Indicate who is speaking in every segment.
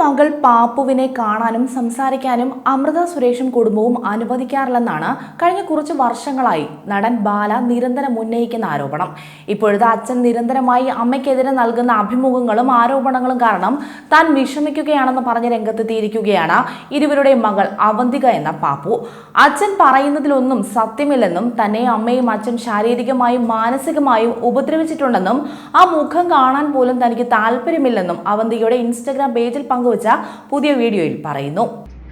Speaker 1: മകൾ പാപ്പുവിനെ കാണാനും സംസാരിക്കാനും അമൃത സുരേഷും കുടുംബവും അനുവദിക്കാറില്ലെന്നാണ് കഴിഞ്ഞ കുറച്ച് വർഷങ്ങളായി നടൻ ബാല നിരന്തരം ഉന്നയിക്കുന്ന ആരോപണം. ഇപ്പോഴത്തെ അച്ഛൻ നിരന്തരമായി അമ്മയ്ക്കെതിരെ നൽകുന്ന അഭിമുഖങ്ങളും ആരോപണങ്ങളും കാരണം താൻ വിഷമിക്കുകയാണെന്ന് പറഞ്ഞ് രംഗത്തെത്തിയിരിക്കുകയാണ് ഇരുവരുടെയും മകൾ അവന്തിക എന്ന പാപ്പു. അച്ഛൻ പറയുന്നതിലൊന്നും സത്യമില്ലെന്നും തന്നെ അമ്മയും അച്ഛൻ ശാരീരികമായും മാനസികമായും ഉപദ്രവിച്ചിട്ടുണ്ടെന്നും ആ മുഖം കാണാൻ പോലും തനിക്ക് താല്പര്യമില്ലെന്നും അവന്തികയുടെ ഇൻസ്റ്റഗ്രാം പേജിൽ പങ്കുവച്ച പുതിയ വീഡിയോയിൽ പറയുന്നു.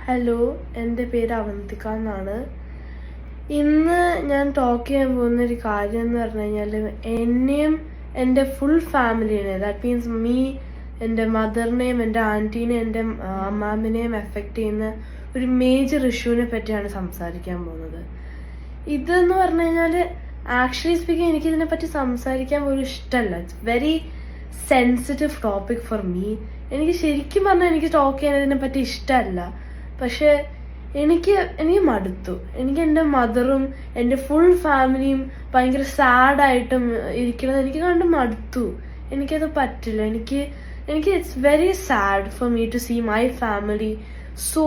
Speaker 2: ഹലോ എന്റെ പേര് അവന്തിക എന്നാണ്. ഇന്ന് ഞാൻ ടോക്ക് ചെയ്യാൻ പോകുന്ന ഒരു കാര്യം എന്ന് പറഞ്ഞു കഴിഞ്ഞാൽ എന്നെയും എന്റെ ഫുൾ ഫാമിലിനെ ദാറ്റ് മീൻസ് മീ എന്റെ മദറിനെയും എന്റെ ആന്റീനെയും എന്റെ അമ്മാമിനെയും എഫക്റ്റ് ചെയ്യുന്ന ഒരു മേജർ ഇഷ്യൂവിനെ പറ്റിയാണ് സംസാരിക്കാൻ പോകുന്നത്. ഇതെന്ന് പറഞ്ഞു കഴിഞ്ഞാൽ ആക്ച്വലി സ്പീക്കിംഗ് എനിക്ക് ഇതിനെപ്പറ്റി സംസാരിക്കാൻ പോലും ഇഷ്ടമല്ല it's very sensitive topic for me എനിക്ക് ശരിക്കും പറഞ്ഞാൽ എനിക്ക് ടോക്ക് ചെയ്യാൻ ഇതിനെപ്പറ്റി ഇഷ്ടമല്ല പക്ഷെ എനിക്ക് എനിക്ക് മടുത്തു. എനിക്ക് എന്റെ മദറും എന്റെ ഫുൾ ഫാമിലിയും ഭയങ്കര സാഡായിട്ടും ഇരിക്കുന്നത് എനിക്ക് കണ്ട് മടുത്തു. എനിക്കത് പറ്റില്ല. എനിക്ക് എനിക്ക് it's very sad for me to see my family so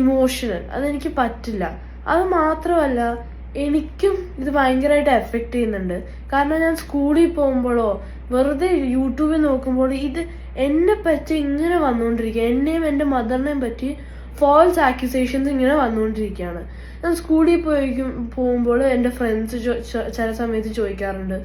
Speaker 2: emotional അതെനിക്ക് പറ്റില്ല. അത് മാത്രമല്ല എനിക്കും ഇത് ഭയങ്കരമായിട്ട് എഫക്റ്റ് ചെയ്യുന്നുണ്ട്. കാരണം ഞാൻ സ്കൂളിൽ പോകുമ്പോഴോ വെറുതെ യൂട്യൂബിൽ നോക്കുമ്പോൾ ഇത് എന്നെ പറ്റി ഇങ്ങനെ വന്നുകൊണ്ടിരിക്കുക എന്നെയും എന്റെ മദറിനെയും പറ്റി ഫോൾസ് ആക്യുസേഷൻസ് ഇങ്ങനെ വന്നുകൊണ്ടിരിക്കുകയാണ് ഞാൻ സ്കൂളിൽ പോയി പോകുമ്പോൾ എന്റെ ഫ്രണ്ട്സ് ചില സമയത്ത് ചോദിക്കാറുണ്ട്.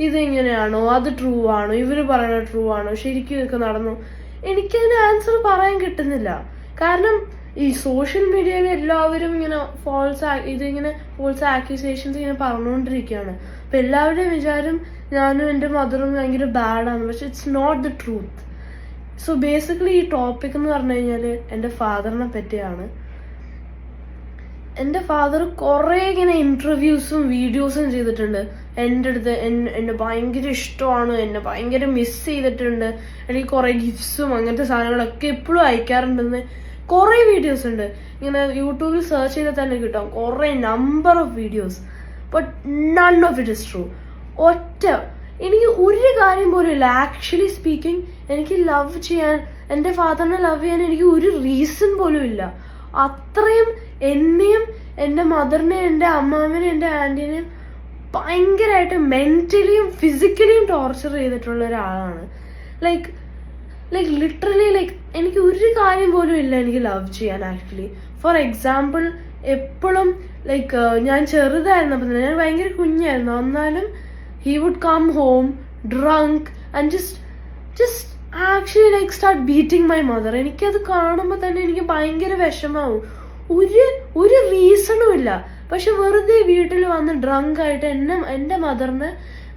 Speaker 2: ഇത് ഇങ്ങനെയാണോ അത് ട്രൂ ആണോ? ഇവർ പറയുന്നത് ട്രൂ ആണോ? ശരിക്കും ഇതൊക്കെ നടന്നു? എനിക്കതിന് ആൻസർ പറയാൻ കിട്ടുന്നില്ല. കാരണം ഈ സോഷ്യൽ മീഡിയയിൽ എല്ലാവരും ഇങ്ങനെ ഫോൾസ് ഇതിങ്ങനെ ഫോൾസ് ആക്യൂസേഷൻസ് ഇങ്ങനെ പറഞ്ഞുകൊണ്ടിരിക്കുകയാണ് അപ്പൊ എല്ലാവരുടെയും വിചാരം ഞാനും എന്റെ മദറും ഭയങ്കര ബാഡാണ് പക്ഷെ it's not the truth so basically ഈ ടോപ്പിക് എന്ന് പറഞ്ഞു കഴിഞ്ഞാൽ എന്റെ ഫാദറിനെ പറ്റിയാണ്. എന്റെ ഫാദർ കുറേ ഇങ്ങനെ ഇന്റർവ്യൂസും വീഡിയോസും ചെയ്തിട്ടുണ്ട്. എന്റെ അടുത്ത് എന്നെ ഭയങ്കര ഇഷ്ടമാണ്. എന്നെ ഭയങ്കര മിസ് ചെയ്തിട്ടുണ്ട്. എനിക്ക് കുറേ ഗിഫ്റ്റ്സും അങ്ങനത്തെ സാധനങ്ങളൊക്കെ എപ്പോഴും അയക്കാറുണ്ടെന്ന് കുറേ വീഡിയോസ് ഉണ്ട്. ഇങ്ങനെ യൂട്യൂബിൽ സെർച്ച് ചെയ്താൽ തന്നെ കിട്ടും. കുറേ number of videos but none of it is true ഒറ്റ എനിക്ക് ഒരു കാര്യം പോലും ഇല്ല. ആക്ച്വലി സ്പീക്കിംഗ് എനിക്ക് ലവ് ചെയ്യാൻ എന്റെ ഫാദറിനെ ലവ് ചെയ്യാൻ എനിക്ക് ഒരു റീസൺ പോലും ഇല്ല. അത്രയും എന്നെയും എന്റെ മദറിനെയും എന്റെ അമ്മാവിനെയും എന്റെ ആന്റീനെയും ഭയങ്കരമായിട്ട് മെന്റലിയും ഫിസിക്കലിയും ടോർച്ചർ ചെയ്തിട്ടുള്ള ഒരാളാണ്. ലൈക്ക് ലൈക്ക് ലിറ്ററലി ലൈക്ക് എനിക്ക് ഒരു കാര്യം പോലും ഇല്ല എനിക്ക് ലവ് ചെയ്യാൻ ആക്ച്വലി ഫോർ എക്സാമ്പിൾ എപ്പോഴും ലൈക്ക് ഞാൻ ചെറുതായിരുന്നപ്പോൾ തന്നെ ഞാൻ ഭയങ്കര കുഞ്ഞായിരുന്നു. എന്നാലും he would come home drunk and just just actually like start beating my mother എനിക്കത് കാണുമ്പോൾ തന്നെ എനിക്ക് ഭയങ്കര വിഷമാവും. ഒരു ഒരു റീസണും ഇല്ല. പക്ഷെ വെറുതെ വീട്ടിൽ വന്ന് ഡ്രങ്ക് ആയിട്ട് എന്നെ എന്റെ മദറിനെ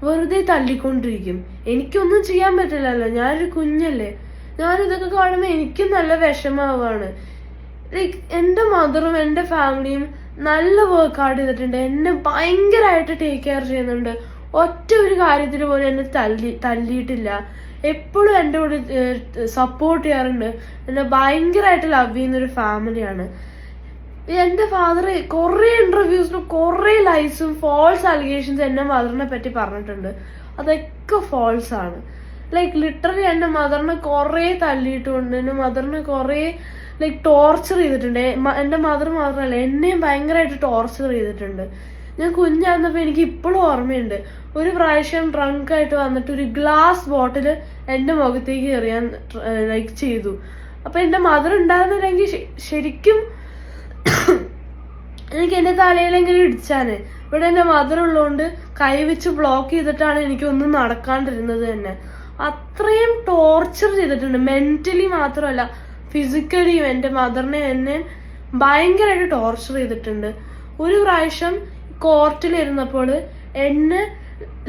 Speaker 2: വെറുതെ തള്ളിക്കൊണ്ടിരിക്കും എനിക്കൊന്നും ചെയ്യാൻ പറ്റില്ലല്ലോ. ഞാനൊരു കുഞ്ഞല്ലേ. ഞാനിതൊക്കെ കാണുമ്പോൾ എനിക്കും നല്ല വിഷമാവാണ്. ലൈക്ക് എന്റെ മദറും എന്റെ ഫാമിലിയും നല്ല വർക്ക് ഔട്ട് ചെയ്തിട്ടുണ്ട്. എന്നെ ഭയങ്കരമായിട്ട് ടേക്ക് കെയർ ചെയ്യുന്നുണ്ട്. ഒറ്റ ഒരു കാര്യത്തിൽ പോലും എന്നെ തല്ലി തല്ലിയിട്ടില്ല. എപ്പോഴും എന്റെ കൂടെ സപ്പോർട്ട് ചെയ്യാറുണ്ട്. എന്നെ ഭയങ്കരമായിട്ട് ലവ് ചെയ്യുന്ന ഒരു ഫാമിലിയാണ് എന്റെ ഫാദർ കുറേ ഇന്റർവ്യൂസിലും കുറേ ലൈസും ഫോൾസ് അലിഗേഷൻസ് എന്റെ മദറിനെ പറ്റി പറഞ്ഞിട്ടുണ്ട്. അതൊക്കെ ഫോൾസ് ആണ്. ലൈക്ക് ലിറ്ററലി എന്റെ മദറിനെ കുറേ തല്ലിയിട്ടുണ്ട് എന്റെ മദറിനെ കുറേ ലൈക്ക് ടോർച്ചർ ചെയ്തിട്ടുണ്ട്. എന്റെ എന്റെ മദർ മാത്രമല്ല എന്നെയും ഭയങ്കരമായിട്ട് ടോർച്ചർ ചെയ്തിട്ടുണ്ട്. ഞാൻ കുഞ്ഞായിരുന്നപ്പോൾ എനിക്ക് ഇപ്പോഴും ഓർമ്മയുണ്ട്. ഒരു പ്രാവശ്യം ഡ്രങ്ക് ആയിട്ട് വന്നിട്ട് ഒരു ഗ്ലാസ് ബോട്ടിൽ എന്റെ മുഖത്തേക്ക് എറിയാൻ ലൈക്ക് ചെയ്തു. അപ്പൊ എന്റെ മദർ ഉണ്ടായിരുന്നില്ലെങ്കിൽ ശരിക്കും എനിക്ക് എന്റെ തലയിലെങ്കിലും ഇടിച്ചാന്. ഇവിടെ എന്റെ മദർ ഉള്ളതുകൊണ്ട് കൈ വെച്ച് ബ്ലോക്ക് ചെയ്തിട്ടാണ് എനിക്ക് ഒന്നും നടക്കാണ്ടിരുന്നത് തന്നെ. അത്രയും ടോർച്ചർ ചെയ്തിട്ടുണ്ട്. മെന്റലി മാത്രമല്ല ഫിസിക്കലിയും എന്റെ മദറിനെ എന്നെ ഭയങ്കരമായിട്ട് ടോർച്ചർ ചെയ്തിട്ടുണ്ട്. ഒരു പ്രാവശ്യം കോർട്ടിലിരുന്നപ്പോൾ എന്നെ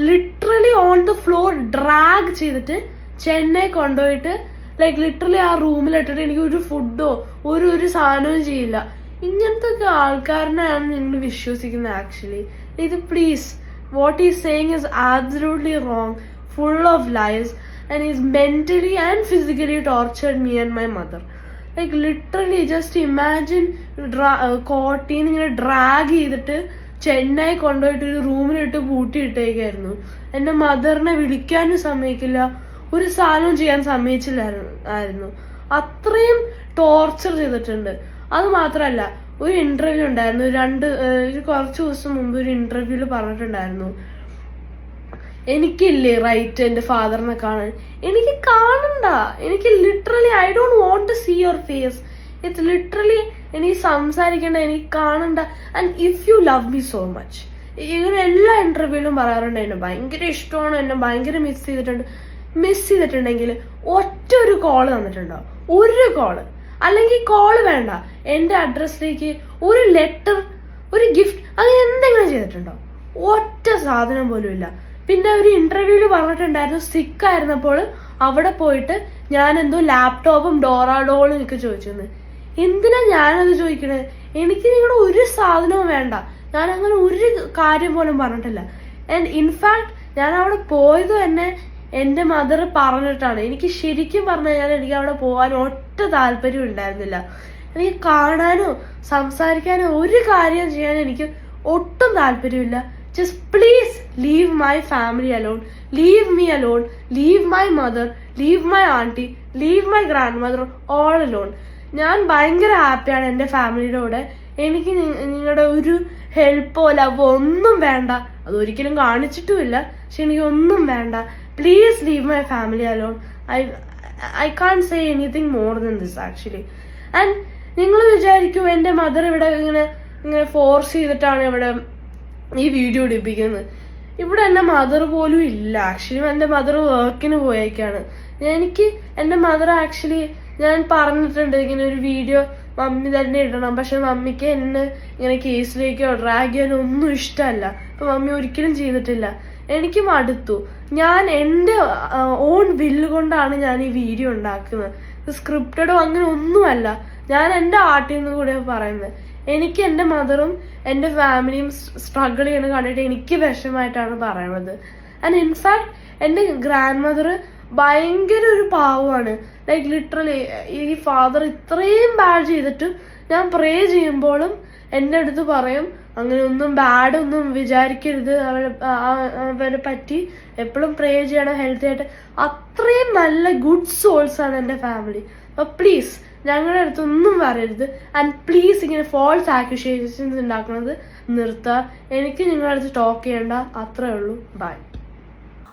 Speaker 2: literally on the floor drag ചെയ്തിട്ട് ചെന്നൈ കൊണ്ടുപോയിട്ട് ലൈക്ക് ലിറ്ററലി ആ റൂമിലിട്ടിട്ട് എനിക്ക് ഒരു ഫുഡോ ഒരു ഒരു സാധനവും ചെയ്യില്ല. ഇങ്ങനത്തെ ഒക്കെ ആൾക്കാരനെയാണ് നിങ്ങൾ വിശ്വസിക്കുന്നത് ആക്ച്വലി ഇത് please what is saying is absolutely wrong full of lies and is mentally and physically tortured me and my mother like literally just imagine കോട്ടീന്ന് ഇങ്ങനെ ഡ്രാഗ് ചെയ്തിട്ട് ചെന്നൈ കൊണ്ടുപോയിട്ട് ഒരു റൂമിലിട്ട് പൂട്ടിയിട്ടേക്കായിരുന്നു. എന്റെ മദറിനെ വിളിക്കാനും സമ്മതിക്കില്ല. ഒരു സാധനവും ചെയ്യാൻ സമ്മതിച്ചില്ലായിരുന്നു. അത്രയും ടോർച്ചർ ചെയ്തിട്ടുണ്ട്. അത് മാത്രമല്ല ഒരു ഇന്റർവ്യൂ ഉണ്ടായിരുന്നു. രണ്ട് കുറച്ച് ദിവസം മുമ്പ് ഒരു ഇന്റർവ്യൂവിൽ പറഞ്ഞിട്ടുണ്ടായിരുന്നു. എനിക്കില്ലേ റൈറ്റ് എന്റെ ഫാദറിനെ കാണാൻ? എനിക്ക് കാണണ്ട. എനിക്ക് literally I don't want to see your face it's literally എനിക്ക് സംസാരിക്കേണ്ട എനിക്ക് കാണണ്ട. And if you love me so much ഇങ്ങനെ എല്ലാ ഇന്റർവ്യൂവിലും പറയാറുണ്ട് എന്നെ. ഭയങ്കര ഇഷ്ടമാണ് എന്നെ. ഭയങ്കര മിസ് ചെയ്തിട്ടുണ്ട്. മിസ് ചെയ്തിട്ടുണ്ടെങ്കിൽ ഒറ്റ ഒരു കോൾ തന്നിട്ടുണ്ടോ? ഒരു കോൾ അല്ലെങ്കിൽ കോൾ വേണ്ട. എന്റെ അഡ്രസ്സിലേക്ക് ഒരു ലെറ്റർ ഒരു ഗിഫ്റ്റ് അങ്ങനെ എന്തെങ്കിലും ചെയ്തിട്ടുണ്ടോ? ഒറ്റ സാധനം പോലും ഇല്ല. പിന്നെ ഒരു ഇന്റർവ്യൂൽ പറഞ്ഞിട്ടുണ്ടായിരുന്നു സിക്ക് ആയിരുന്നപ്പോൾ അവിടെ പോയിട്ട് ഞാൻ എന്തോ ലാപ്ടോപ്പും ഡോറാഡോളും ഒക്കെ ചോദിച്ചെന്ന് എന്തിനാ ഞാനത് ചോദിക്കണേ? എനിക്ക് നിങ്ങളുടെ ഒരു സാധനവും വേണ്ട. ഞാൻ അങ്ങനെ ഒരു കാര്യം പോലും പറഞ്ഞിട്ടില്ല. ആൻഡ് ഇൻഫാക്ട് ഞാൻ അവിടെ പോയത് തന്നെ എന്റെ മദർ പറഞ്ഞിട്ടാണ്. എനിക്ക് ശരിക്കും പറഞ്ഞു കഴിഞ്ഞാൽ എനിക്ക് അവിടെ പോകാൻ ഒറ്റ താല്പര്യം ഉണ്ടായിരുന്നില്ല. എനിക്ക് കാണാനോ സംസാരിക്കാനോ ഒരു കാര്യം ചെയ്യാൻ എനിക്ക് ഒട്ടും താല്പര്യമില്ല. Just please leave my family alone. Leave me alone. Leave my mother. Leave my aunty leave my grandmother all alone. ഞാൻ ഭയങ്കര ഹാപ്പിയാണ് എന്റെ ഫാമിലിയുടെ കൂടെ. എനിക്ക് നിങ്ങളുടെ ഒരു ഹെൽപ്പോ ലവോ ഒന്നും വേണ്ട. അതൊരിക്കലും കാണിച്ചിട്ടുമില്ല. പക്ഷെ എനിക്ക് ഒന്നും വേണ്ട. Please leave my family alone I I can't say anything more than this actually and നിങ്ങൾ വിചാരിക്കും എന്റെ മദർ ഇവിടെ ഇങ്ങനെ ഇങ്ങനെ ഫോഴ്സ് ചെയ്തിട്ടാണ് ഇവിടെ ഈ വീഡിയോ ഇടിപ്പിക്കുന്നത് ഇവിടെ എന്റെ മദർ പോലും ഇല്ല. ആക്ച്വലി എന്റെ മദർ വർക്കിന് പോയേക്കാണ്. എനിക്ക് എന്റെ മദർ ആക്ച്വലി ഞാൻ പറഞ്ഞിട്ടുണ്ട് ഇങ്ങനെ ഒരു വീഡിയോ മമ്മി തന്നെ ഇടണം. പക്ഷെ മമ്മിക്ക് എന്നെ ഇങ്ങനെ കേസിലേക്കോ ഡ്രാഗ് ചെയ്യാനോ ഒന്നും ഇഷ്ടമല്ല. അപ്പൊ മമ്മി ഒരിക്കലും ചെയ്തിട്ടില്ല. എനിക്ക് മടുത്തു. ഞാൻ എന്റെ ഓൺ വില്ല് കൊണ്ടാണ് ഞാൻ ഈ വീഡിയോ ഉണ്ടാക്കുന്നത്. സ്ക്രിപ്റ്റഡോ അങ്ങനെ ഒന്നുമല്ല. ഞാൻ എന്റെ ആർട്ടിൽ നിന്ന് കൂടെ പറയുന്നത്. എനിക്ക് എന്റെ മദറും എന്റെ ഫാമിലിയും സ്ട്രഗിൾ ചെയ്യണ കണ്ടിട്ട് എനിക്ക് വിഷമായിട്ടാണ് പറയണത്. ആൻഡ് ഇൻഫാക്ട് എന്റെ ഗ്രാൻഡ് മദർ ഭയങ്കര ഒരു പാവമാണ്. ലൈക്ക് ലിറ്ററലി ഈ ഫാദർ ഇത്രയും ബാഡ് ചെയ്തിട്ടും ഞാൻ പ്രേ ചെയ്യുമ്പോഴും എന്റെ അടുത്ത് പറയും അങ്ങനെ ഒന്നും ബാഡ് ഒന്നും വിചാരിക്കരുത്. അവരെ പറ്റി എപ്പോഴും പ്രേ ചെയ്യണം ഹെൽത്തി ആയിട്ട്. അത്രയും നല്ല ഗുഡ് സോൾസ് ആണ് എന്റെ ഫാമിലി അപ്പൊ പ്ലീസ് ഞങ്ങളുടെ അടുത്തൊന്നും പറയരുത്. ആൻഡ് പ്ലീസ് ഇങ്ങനെ ഫോൾസ് ആക്യുഷേഷൻസ് ഉണ്ടാക്കുന്നത് നിർത്തുക എനിക്ക് നിങ്ങളുടെ അടുത്ത് ടോക്ക് ചെയ്യേണ്ട. അത്രേ ഉള്ളൂ. ബൈ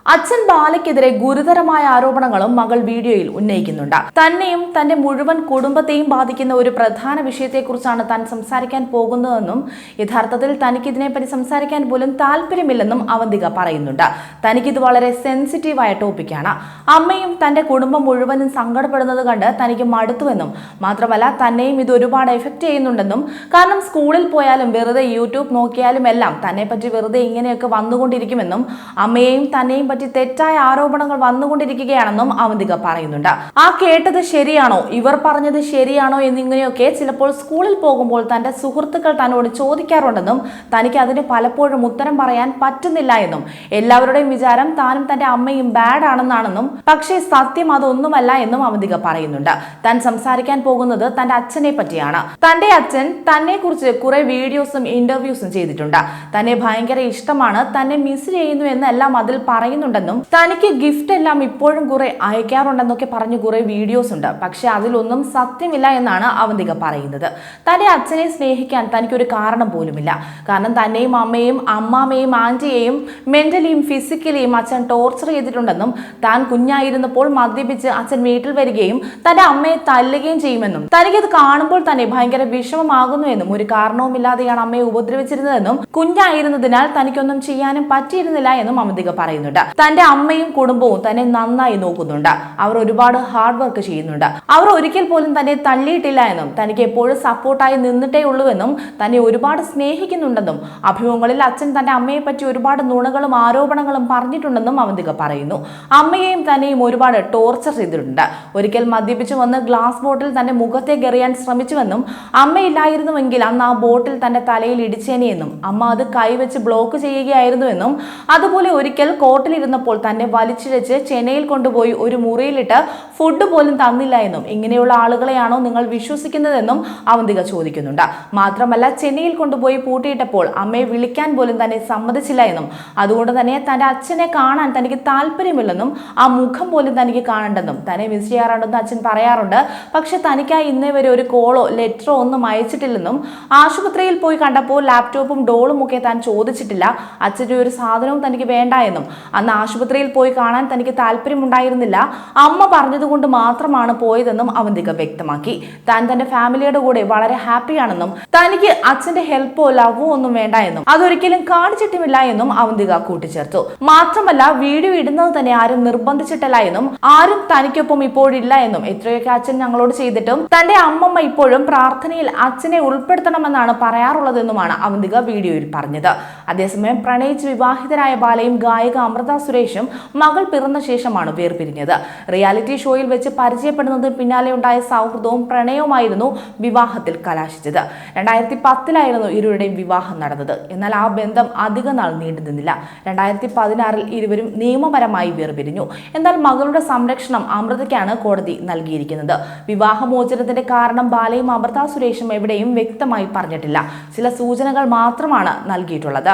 Speaker 1: അച്ഛൻ ബാലയ്ക്കെതിരെ ഗുരുതരമായ ആരോപണങ്ങളും മകൾ വീഡിയോയിൽ ഉന്നയിക്കുന്നുണ്ട്. തന്നെയും തന്റെ മുഴുവൻ കുടുംബത്തെയും ബാധിക്കുന്ന ഒരു പ്രധാന വിഷയത്തെക്കുറിച്ചാണ് താൻ സംസാരിക്കാൻ പോകുന്നതെന്നും യഥാർത്ഥത്തിൽ തനിക്ക് തനിക്കിതിനെപ്പറ്റി സംസാരിക്കാൻ പോലും താല്പര്യമില്ലെന്നും അവന്തിക പറയുന്നുണ്ട്. തനിക്കിത് വളരെ സെൻസിറ്റീവായ ടോപ്പിക്കാണ്. അമ്മയും തന്റെ കുടുംബം മുഴുവനും സങ്കടപ്പെടുന്നത് കണ്ട് തനിക്ക് മടുത്തുവെന്നും മാത്രമല്ല തന്നെയും ഇത് ഒരുപാട് എഫക്റ്റ് ചെയ്യുന്നുണ്ടെന്നും കാരണം സ്കൂളിൽ പോയാലും വെറുതെ യൂട്യൂബ് നോക്കിയാലും എല്ലാം തന്നെപ്പറ്റി വെറുതെ ഇങ്ങനെയൊക്കെ വന്നുകൊണ്ടിരിക്കുമെന്നും അമ്മയെയും തന്നെയും പറ്റി തെറ്റായ ആരോപണങ്ങൾ വന്നുകൊണ്ടിരിക്കുകയാണെന്നും അവന്തിക പറയുന്നുണ്ട്. ആ കേട്ടത് ശരിയാണോ? ഇവർ പറഞ്ഞത് ശരിയാണോ എന്നിങ്ങനെയൊക്കെ ചിലപ്പോൾ സ്കൂളിൽ പോകുമ്പോൾ തന്റെ സുഹൃത്തുക്കൾ തന്നോട് ചോദിക്കാറുണ്ടെന്നും തനിക്ക് അതിന് പലപ്പോഴും ഉത്തരം പറയാൻ പറ്റുന്നില്ല എന്നും. എല്ലാവരുടെയും വിചാരം താനും തന്റെ അമ്മയും ബാഡ് ആണെന്നാണെന്നും. പക്ഷേ സത്യം അതൊന്നുമല്ല എന്നും അവന്തിക പറയുന്നുണ്ട്. താൻ സംസാരിക്കാൻ പോകുന്നത് തന്റെ അച്ഛനെ പറ്റിയാണ്. തന്റെ അച്ഛൻ തന്നെ കുറിച്ച് കുറെ വീഡിയോസും ഇന്റർവ്യൂസും ചെയ്തിട്ടുണ്ട്. തന്നെ ഭയങ്കര ഇഷ്ടമാണ്. തന്നെ മിസ് ചെയ്യുന്നു എന്നെല്ലാം അതിൽ പറയുന്നുണ്ടെന്നും തനിക്ക് ഗിഫ്റ്റ് എല്ലാം ഇപ്പോഴും കുറെ അയക്കാറുണ്ടെന്നൊക്കെ പറഞ്ഞ് കുറെ വീഡിയോസ് ഉണ്ട്. പക്ഷെ അതിലൊന്നും സത്യമില്ല എന്നാണ് അവന്തിക പറയുന്നത്. തന്റെ അച്ഛനെ സ്നേഹിക്കാൻ തനിക്കൊരു കാരണം പോലുമില്ല. കാരണം തന്നെയും അമ്മയും അമ്മാമ്മയും ആന്റിയെയും മെന്റലിയും ഫിസിക്കലിയും അച്ഛൻ ടോർച്ചർ ചെയ്തിട്ടുണ്ടെന്നും താൻ കുഞ്ഞായിരുന്നപ്പോൾ മദ്യപിച്ച് അച്ഛൻ വീട്ടിൽ വരികയും തന്റെ അമ്മയെ തല്ലുകയും ചെയ്യുമെന്നും തനിക്കത് കാണുമ്പോൾ തന്നെ ഭയങ്കര വിഷമമാകുന്നു എന്നും ഒരു കാരണവുമില്ലാതെയാണ് അമ്മയെ ഉപദ്രവിച്ചിരുന്നതെന്നും കുഞ്ഞായിരുന്നതിനാൽ തനിക്കൊന്നും ചെയ്യാനും പറ്റിയിരുന്നില്ല എന്നും അമിതിക പറയുന്നുണ്ട്. തന്റെ അമ്മയും കുടുംബവും തന്നെ നന്നായി നോക്കുന്നുണ്ട്. അവർ ഒരുപാട് ഹാർഡ് വർക്ക് ചെയ്യുന്നുണ്ട്. അവർ ഒരിക്കൽ പോലും തന്നെ തള്ളിയിട്ടില്ല എന്നും തനിക്ക് എപ്പോഴും സപ്പോർട്ടായി നിന്നിട്ടേ ഉള്ളൂവെന്നും തന്നെ ഒരുപാട് സ്നേഹിക്കുന്നുണ്ടെന്നും അഭിമുഖങ്ങളിൽ അച്ഛൻ തന്റെ അമ്മയെ പറ്റി ഒരുപാട് നുണകളും ആരോപണങ്ങളും പറഞ്ഞിട്ടുണ്ടെന്നും അവന്തിക പറയുന്നു. അമ്മയെയും തന്നെയും ഒരുപാട് ടോർച്ചർ ചെയ്തിട്ടുണ്ട്. ഒരിക്കൽ മദ്യപിച്ചു വന്ന് ഗ്ലാസ് ബോട്ടിൽ തന്റെ മുഖത്തെ എറിയാൻ ശ്രമിച്ചുവെന്നും അമ്മയില്ലായിരുന്നുവെങ്കിൽ അന്ന് ആ ബോട്ടിൽ തന്റെ തലയിൽ ഇടിച്ചേനെയെന്നും അമ്മ അത് കൈവച്ച് ബ്ലോക്ക് ചെയ്യുകയായിരുന്നുവെന്നും അതുപോലെ ഒരിക്കൽ കോർട്ടിൽ വീട്ടിലിരുന്നപ്പോൾ തന്നെ വലിച്ചിഴച്ച് ചെന്നൈയിൽ കൊണ്ടുപോയി ഒരു മുറിയിലിട്ട് ഫുഡ് പോലും തന്നില്ല എന്നും ഇങ്ങനെയുള്ള ആളുകളെയാണോ നിങ്ങൾ വിശ്വസിക്കുന്നതെന്നും അവന്തിക ചോദിക്കുന്നുണ്ട്. മാത്രമല്ല ചെന്നൈയിൽ കൊണ്ടുപോയി പൂട്ടിയിട്ടപ്പോൾ അമ്മയെ വിളിക്കാൻ പോലും തന്നെ സമ്മതിച്ചില്ല എന്നും. അതുകൊണ്ട് തന്നെ തന്റെ അച്ഛനെ കാണാൻ തനിക്ക് താല്പര്യമില്ലെന്നും ആ മുഖം പോലും തനിക്ക് കാണണ്ടെന്നും തന്നെ മിസ് ചെയ്യാറുണ്ടെന്ന് അച്ഛൻ പറയാറുണ്ട്. പക്ഷെ തനിക്കായി ഇന്നേ വരെ ഒരു കോളോ ലെറ്ററോ ഒന്നും അയച്ചിട്ടില്ലെന്നും ആശുപത്രിയിൽ പോയി കണ്ടപ്പോൾ ലാപ്ടോപ്പും ഡോളും ഒക്കെ താൻ ചോദിച്ചിട്ടില്ല. അച്ഛന്റെ ഒരു സാധനവും തനിക്ക് വേണ്ട എന്നും ആശുപത്രിയിൽ പോയി കാണാൻ തനിക്ക് താല്പര്യമുണ്ടായിരുന്നില്ല. അമ്മ പറഞ്ഞതുകൊണ്ട് മാത്രമാണ് പോയതെന്നും അവന്തിക വ്യക്തമാക്കി. താൻ തന്റെ ഫാമിലിയുടെ കൂടെ വളരെ ഹാപ്പിയാണെന്നും തനിക്ക് അച്ഛന്റെ ഹെൽപ്പോ ലവോ ഒന്നും വേണ്ട എന്നും അതൊരിക്കലും കാണിച്ചിട്ടുമില്ല എന്നും അവന്തിക കൂട്ടിച്ചേർത്തു. മാത്രമല്ല വീഡിയോ ഇടുന്നത് തന്നെ ആരും നിർബന്ധിച്ചിട്ടല്ല എന്നും ആരും തനിക്കൊപ്പം ഇപ്പോഴില്ല എന്നും എത്രയൊക്കെ അച്ഛൻ ഞങ്ങളോട് ചെയ്തിട്ടും തന്റെ അമ്മമ്മ ഇപ്പോഴും പ്രാർത്ഥനയിൽ അച്ഛനെ ഉൾപ്പെടുത്തണമെന്നാണ് പറയാറുള്ളതെന്നുമാണ് അവന്തിക വീഡിയോയിൽ പറഞ്ഞത്. അതേസമയം പ്രണയിച്ച് വിവാഹിതരായ ബാലയും ഗായിക അമൃത സുരേഷും മകൾ പിറന്ന ശേഷമാണ് വേർപിരിഞ്ഞത്. റിയാലിറ്റി ഷോയിൽ വെച്ച് പരിചയപ്പെടുന്നതിന് പിന്നാലെ ഉണ്ടായ സൗഹൃദവും പ്രണയവുമായിരുന്നു വിവാഹത്തിൽ കലാശിച്ചത്. രണ്ടായിരത്തി പത്തിലായിരുന്നു ഇരുവരുടെയും വിവാഹം നടന്നത്. എന്നാൽ ആ ബന്ധം അധിക നാൾ നീണ്ടു നിന്നില്ല. രണ്ടായിരത്തി പതിനാറിൽ ഇരുവരും നിയമപരമായി വേർപിരിഞ്ഞു. എന്നാൽ മകളുടെ സംരക്ഷണം അമൃതയ്ക്കാണ് കോടതി നൽകിയിരിക്കുന്നത്. വിവാഹമോചനത്തിന്റെ കാരണം ബാലയും അമൃത സുരേഷും എവിടെയും വ്യക്തമായി പറഞ്ഞിട്ടില്ല. ചില സൂചനകൾ മാത്രമാണ് നൽകിയിട്ടുള്ളത്.